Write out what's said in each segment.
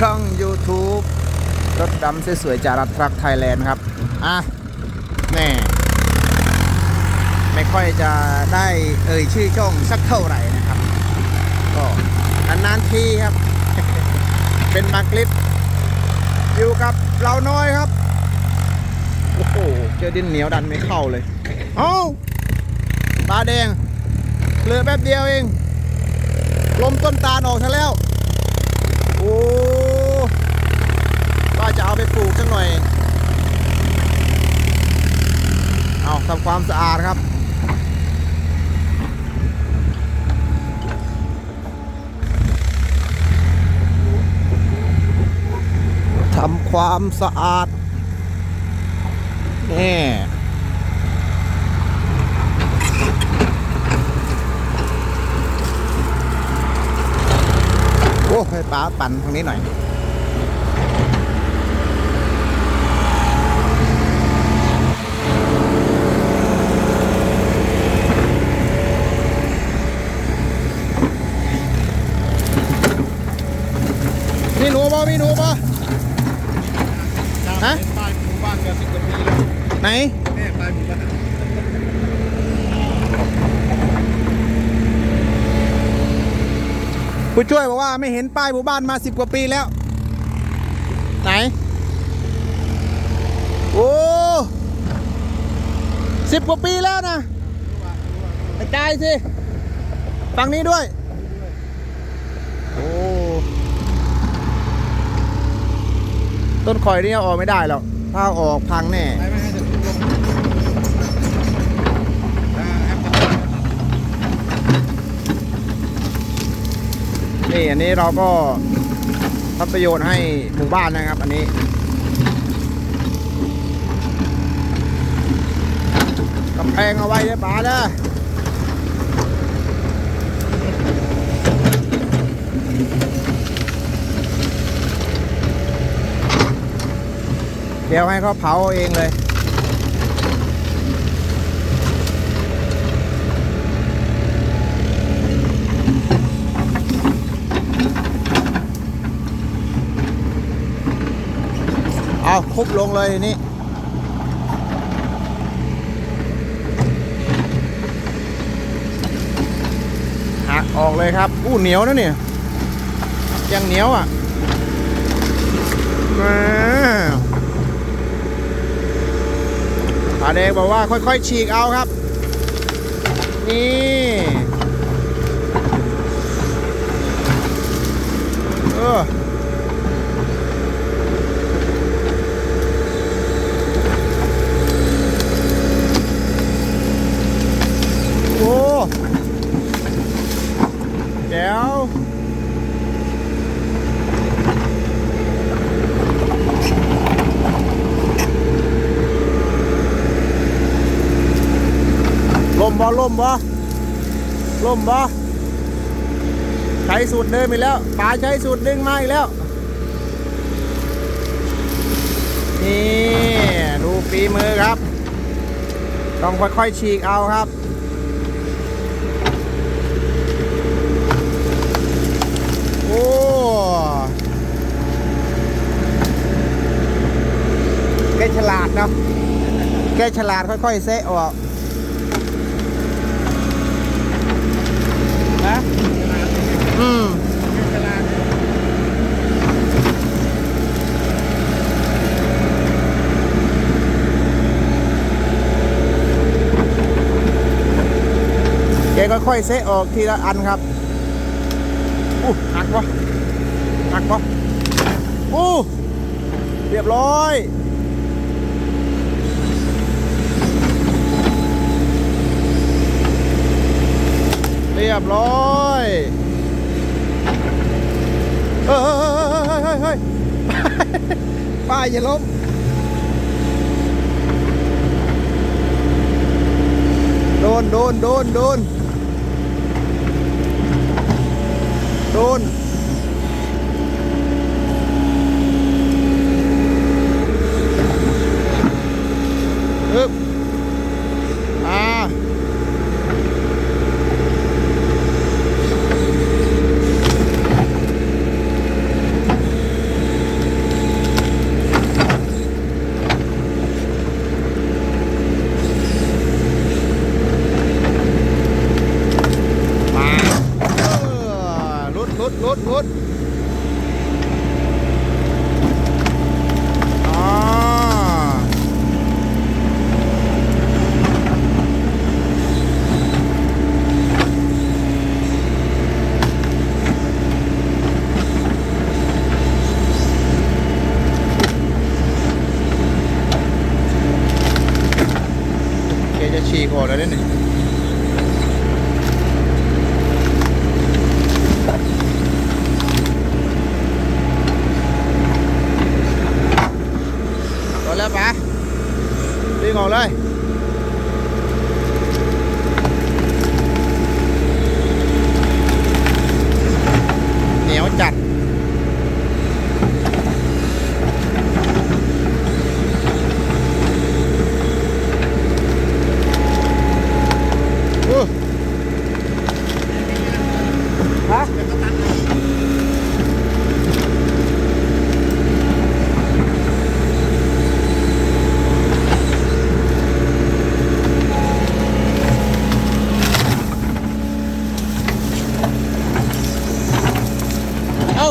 ช่อง YouTube รถดำสวยๆจากรัฐทรักไทยแลนด์ครับ อะแน่ไม่ค่อยจะได้เอ่ยชื่อช่องสักเท่าไหร่นะครับ ก็นานๆทีครับ เป็นบางคลิป อยู่กับเราน้อยครับ โอ้โห เจอดินเหนียวดันไม่เข้าเลย เอ้าตาแดงเหลือแป๊บเดียวเอง ลมต้นตาลออกซะแล้ว โอ้ว่าจะเอาไปปลูกสักหน่อย เอาทำ ความสะอาดครับ ทำความสะอาด นี่โอ้ให้ป้าปั่นทางนี้หน่อย มีหนูป่ะมีหนูป่ะฮะป้ายหมู่บ้านกันสิบกว่าปีแล้วไหนแม่ป้ายหมู่บ้านผู้ช่วยบอกว่าไม่เห็นป้ายหมู่บ้านมาสิบกว่าปีแล้ว ไหน โอ้สิบกว่าปีแล้วนะกระจายสิ ฝั่งนี้ด้วย โอ้ ต้นข่อยนี่เอาอกไม่ได้หรอกถ้าออกพังแน่นี่อันนี้เราก็ทำประโยชน์ให้หมู่บ้านนะครับ อันนี้ กำแพงเอาไว้ได้ป่าเด้อ เดี๋ยวให้เขาเผาเองเลย เอาคุบลงเลยนี้หักออกเลยครับ อู้เหนียวนะเนี่ย ยังเหนียวอะแม่ ผาแดงบอกว่าค่อยๆฉีกเอาครับ นี่เออ โอ้แจ๋วลมบ่ลมบ่ ลมบ่ใช้สูตรเดิมอีกแล้วป๋าใช้สูตรดึงมาอีกแล้ว นี่ดูฝีมือครับ ต้องค่อยๆฉีกเอาครับโอ้แกฉลาดเนาะแกฉลาดค่อยๆเซะออกนะ อืมเวลาแกค่อยเซะออกทีละอันครับอู้หักปะหักปะอู้เรียบร้อย เรียบร้อยเฮ้ยเฮ้ยเฮ้ยเฮ้ยป้ายอย่าล้มโดนโดนโดนโดนโดนอึบ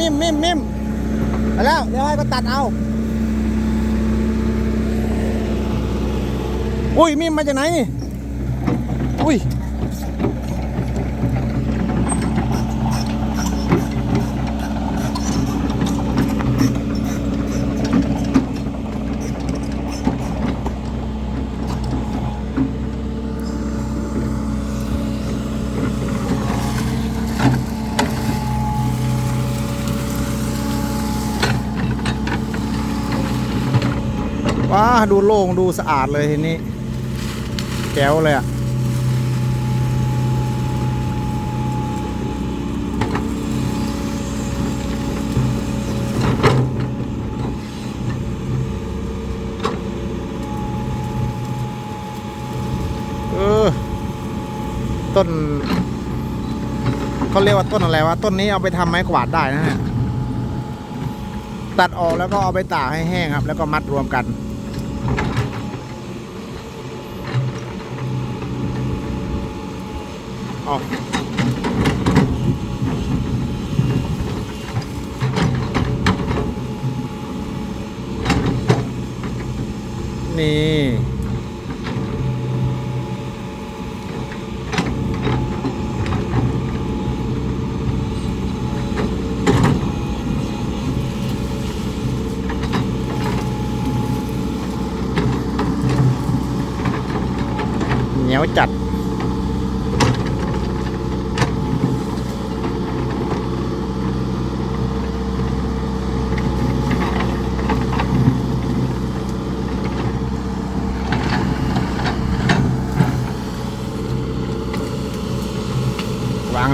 มิมมิมมิมไปแล้วเดี๋ยวให้ก็ตัดเอา อุ้ย มิมมาจากไหนนี่ อุ้ย ดูโล่งดูสะอาดเลยทีนี้แก้วเลยอะเออต้นเขาเรียกว่าต้นอะไรวะต้นนี้เอาไปทำไม้กวาดได้นะฮะตัดออกแล้วก็เอาไปตากให้แห้งครับ แล้วก็มัดรวมกัน ออกนี่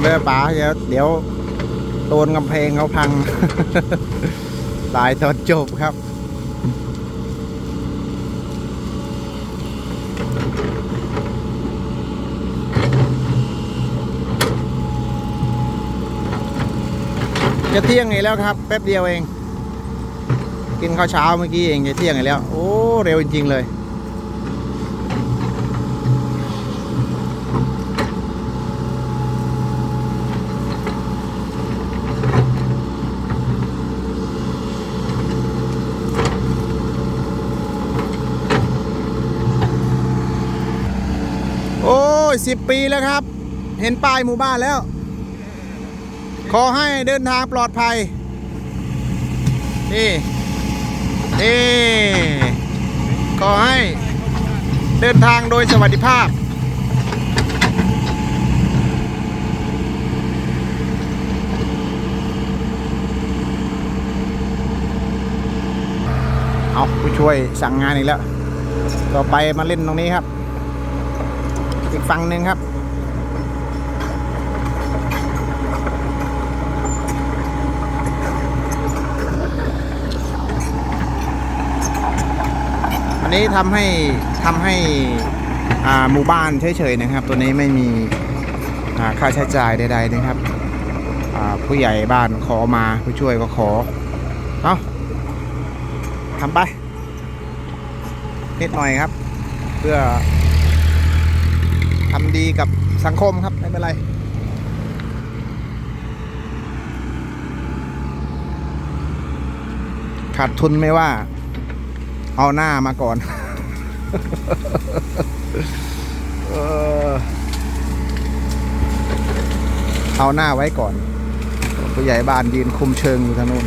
เหนียป๋าเดี๋ยวเดี๋ยวโดนกำแพงเขาพัง ตายตอนจบครับ จะเที่ยงอีกแล้วครับ แป๊บเดียวเอง กินข้าวเช้าเมื่อกี้เองจะเที่ยงอีกแล้ว โอ้ เร็วจริง ๆ เลย โอ้ย สิบปีแล้วครับ เห็นป้ายหมู่บ้านแล้ว ขอให้เดินทางปลอดภัย นี่นี่ขอให้เดินทางโดยสวัสดิภาพ เอาผู้ช่วยสั่งงานอีกแล้ว ต่อไปมาเล่นตรงนี้ครับ ฝั่งหนึ่งครับ อันนี้ทำให้ทำให้อ่าหมู่บ้านเฉยๆนะครับ ตัวนี้ไม่มีค่าใช้จ่ายใดๆนะครับผู้ใหญ่บ้านขอมาผู้ช่วยก็ขอเอาทำไป นิดหน่อยครับ เพื่อ ทำดีกับสังคมครับ ไม่เป็นไร ขาดทุนไม่ว่า เอาหน้ามาก่อนเอาหน้าไว้ก่อน ผู้ใหญ่บ้านยืนคุมเชิงอยู่ทางนู้น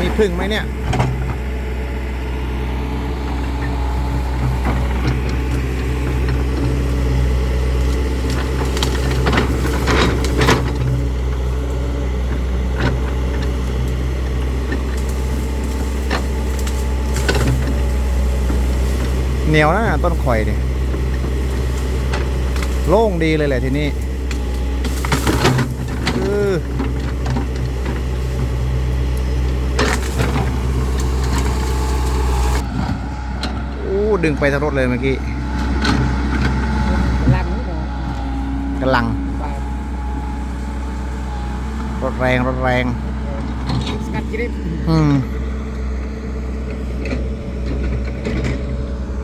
มีพึ่งไหมเนี่ย เหนียวนะต้นข่อยเนี่ยโล่งดีเลยแหละทีนี้เอออู้ดึงไปทั้งรถเลยเมื่อกี้ลังนี่เนาะกำลังบาทรถแรง รถแรงสกัดกริปอืม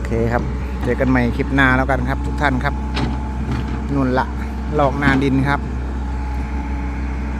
โอ เคครับเจอกันใหม่คลิปหน้าแล้วกันครับ ทุกท่านครับนุ่นละหลอกนาดินครับ